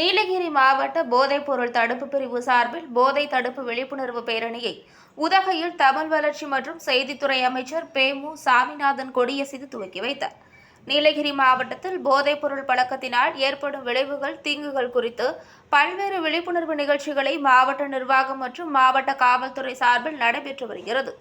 நீலகிரி மாவட்ட போதைப்பொருள் தடுப்பு பிரிவு சார்பில் போதை தடுப்பு விழிப்புணர்வு பேரணியை உதகையில் தமிழ் வளர்ச்சி மற்றும் செய்தித்துறை அமைச்சர் பேமு சாமிநாதன் கொடியசைத்து துவக்கி வைத்தார். நீலகிரி மாவட்டத்தில் போதைப்பொருள் பழக்கத்தினால் ஏற்படும் விளைவுகள் தீங்குகள் குறித்து பல்வேறு விழிப்புணர்வு நிகழ்ச்சிகளை மாவட்ட நிர்வாகம் மற்றும் மாவட்ட காவல்துறை சார்பில் நடைபெற்று வருகிறது.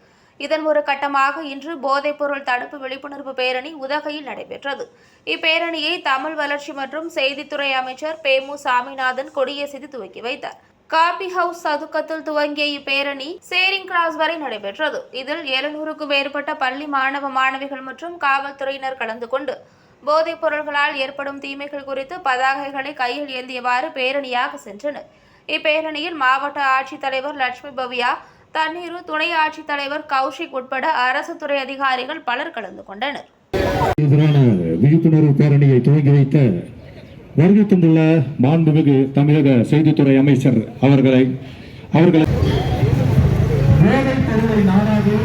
இதன் ஒரு கட்டமாக இன்று போதைப்பொருள் தடுப்பு விழிப்புணர்வு பேரணி உதகையில் நடைபெற்றது. இப்பேரணியை தமிழ் வளர்ச்சி மற்றும் செய்தித்துறை அமைச்சர் பேமு சாமிநாதன் கொடியசைத்து துவக்கி வைத்தார். காபி ஹவுஸ் சதுக்கத்தில் துவங்கிய இப்பேரணி சேரிங் கிராஸ் வரை நடைபெற்றது. இதில் எழுநூறுக்கும் மேற்பட்ட பள்ளி மாணவ மாணவிகள் மற்றும் காவல்துறையினர் கலந்து கொண்டு போதைப் பொருள்களால் ஏற்படும் தீமைகள் குறித்து பதாகைகளை கையில் ஏந்தியவாறு பேரணியாக சென்றனர். இப்பேரணியில் மாவட்ட ஆட்சித்தலைவர் லட்சுமி பவியா தண்ணீரு துணை ஆட்சித்தலைவர் கௌஷிக் உட்பட அரசு துறை அதிகாரிகள் பலர் கலந்து கொண்டனர். எதிரான விழிப்புணர்வு பேரணியை துவங்கி வைத்த வருகை தந்துள்ள மாண்புமிகு தமிழக செய்தித்துறை அமைச்சர் அவர்களை அவர்களை நாடாது.